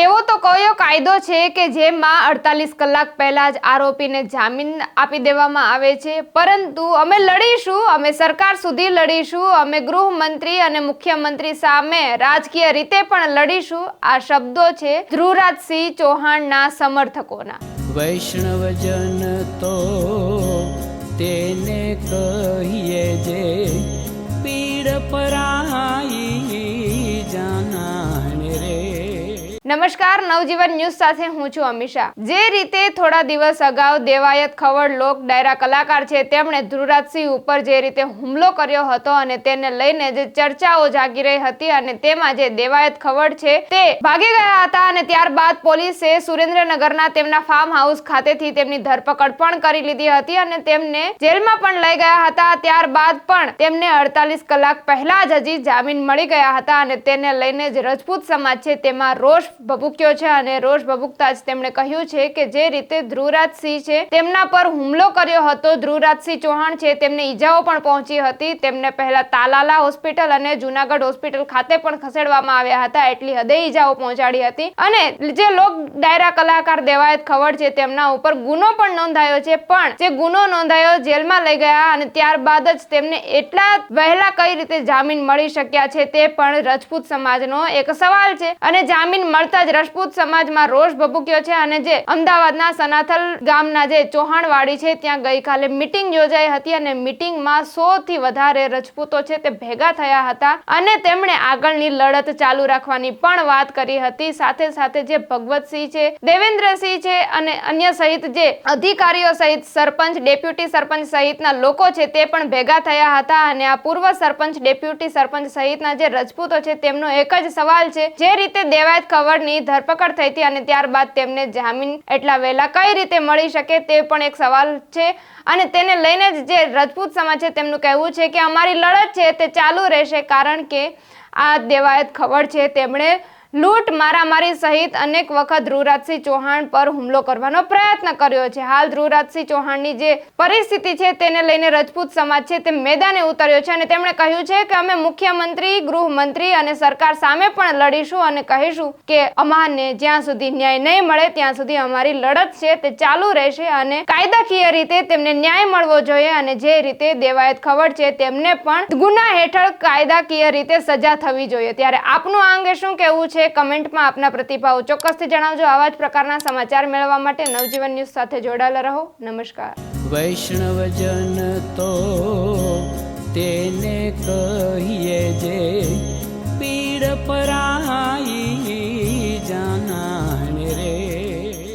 એવો તો કયો કાયદો છે કે જેમાં અડતાલીસ કલાક પહેલા જ આરોપીને જામીન આપી દેવામાં આવે છે? પરંતુ અમે લડીશું, અમે સરકાર સુધી લડીશું, અમે ગૃહમંત્રી અને મુખ્યમંત્રી સામે રાજકીય રીતે પણ લડીશું. આ શબ્દો છે ધ્રુવરાજસિંહ ચૌહાણના સમર્થકોના. વૈષ્ણવજન તો તેને કહીએ જે પીડ પરાઈ નમસ્કાર, નવજીવન ન્યૂઝ સાથે હું છું અમિશા જે રીતે થોડા દિવસ અગાઉ દેવાયત ખવડ લોક ડાયરા કલાકાર છે, તેમણે ધ્રુવરાજસિંહ ઉપર જે રીતે હુમલો કર્યો હતો અને તેને લઈને જે ચર્ચાઓ જાગી રહી હતી અને તેમાં જે દેવાયત ખવડ છે તે ભાગી ગયા હતા અને ત્યારબાદ પોલીસે સુરેન્દ્રનગરના તેમના ફાર્મ હાઉસ ખાતેથી તેમની ધરપકડ પણ કરી લીધી હતી અને તેમને જેલમાં પણ લઈ ગયા હતા. ત્યારબાદ પણ તેમને અડતાલીસ કલાક પહેલા જ હજી જામીન મળી ગયા હતા અને તેને લઈને જ રજપૂત સમાજ છે, તેમાં રોષ ભભૂક્યો છે અને રોષ ભભૂકતા જ તેમણે કહ્યું છે કે જે રીતે ધ્રુવરાજસિંહ છે, તેમના પર હુમલો કર્યો હતો, ધ્રુવરાજસિંહ ચૌહાણ છે, તેમને ઈજાઓ પણ પહોંચી હતી. તેમને પહેલા તાલાલા હોસ્પિટલ અને જુનાગઢ હોસ્પિટલ ખાતે પણ ખસેડવામાં આવ્યા હતા. એટલી હદે ઈજાઓ પહોંચાડી હતી. અને જે લોક ડાયરા કલાકાર દેવાયત ખવડ છે, તેમના ઉપર ગુનો પણ નોંધાયો છે. પણ જે ગુનો નોંધાયો જેલમાં લઈ ગયા અને ત્યારબાદ જ તેમને એટલા વહેલા કઈ રીતે જામીન મળી શક્યા છે, તે પણ રજપૂત સમાજનો એક સવાલ છે. અને જામીન મળતા જ રાજપૂત સમાજમાં રોષ ભભૂક્યો છે અને જે અમદાવાદના સનાથલ ગામના જે ચૌહાણવાડી છે, ત્યાં ગઈકાલે મિટિંગ યોજાઈ હતી અને મિટિંગમાં સો થી વધારે રજપૂતો છે તે ભેગા થયા હતા અને તેમણે આગળની લડત ચાલુ રાખવાની પણ વાત કરી હતી. સાથે સાથે જે ભગવતસિંહ છે, દેવેન્દ્રસિંહ છે અને અન્ય સહિત જે અધિકારીઓ સહિત સરપંચ, ડેપ્યુટી સરપંચ સહિતના લોકો છે તે પણ ભેગા થયા હતા અને આ પૂર્વ સરપંચ, ડેપ્યુટી સરપંચ સહિતના જે રજપૂતો છે, તેમનો એક જ સવાલ છે, જે રીતે દેવાયત ખવડની ધરપકડ થઈ હતી અને ત્યારબાદ તેમને જામીન એટલા વહેલા કઈ રીતે મળી શકે તે પણ એક સવાલ છે. અને તેને લઈને જ જે રજપૂત સમાજ છે તેમનું કહેવું છે કે અમારી લડત છે તે ચાલુ રહેશે કારણ કે આ દેવાયત ખબર છે. તેમણે લૂંટ, મારામારી સહિત અનેક વખત ધ્રુવરાજસિંહ ચૌહાણ પર હુમલો કરવાનો પ્રયત્ન કર્યો છે. હાલ ધ્રુવરાજસિંહ ચૌહાણની જે પરિસ્થિતિ છે તેને લઈને રજપૂત સમાજ છે તે મેદાને ઉતર્યો છે અને તેમણે કહ્યું છે કે અમે મુખ્યમંત્રી, ગૃહમંત્રી અને સરકાર સામે પણ લડીશું અને કહીશું કે અમાને જ્યાં સુધી ન્યાય નહીં મળે, ત્યાં સુધી અમારી લડત છે તે ચાલુ રહેશે અને કાયદાકીય રીતે તેમને ન્યાય મળવો જોઈએ અને જે રીતે દેવાયત ખબર છે તેમને પણ ગુના હેઠળ કાયદાકીય રીતે સજા થવી જોઈએ. ત્યારે આપનું આ અંગે શું કહેવું છે? કમેન્ટમાં આપના પ્રતિભાવો ચોક્કસથી જણાવજો. આવા જ પ્રકારના સમાચાર મેળવવા માટે નવજીવન ન્યૂઝ સાથે જોડાયેલા રહો. નમસ્કાર. વૈષ્ણવજન તો તેને કહીએ જે પીડ પરાઈ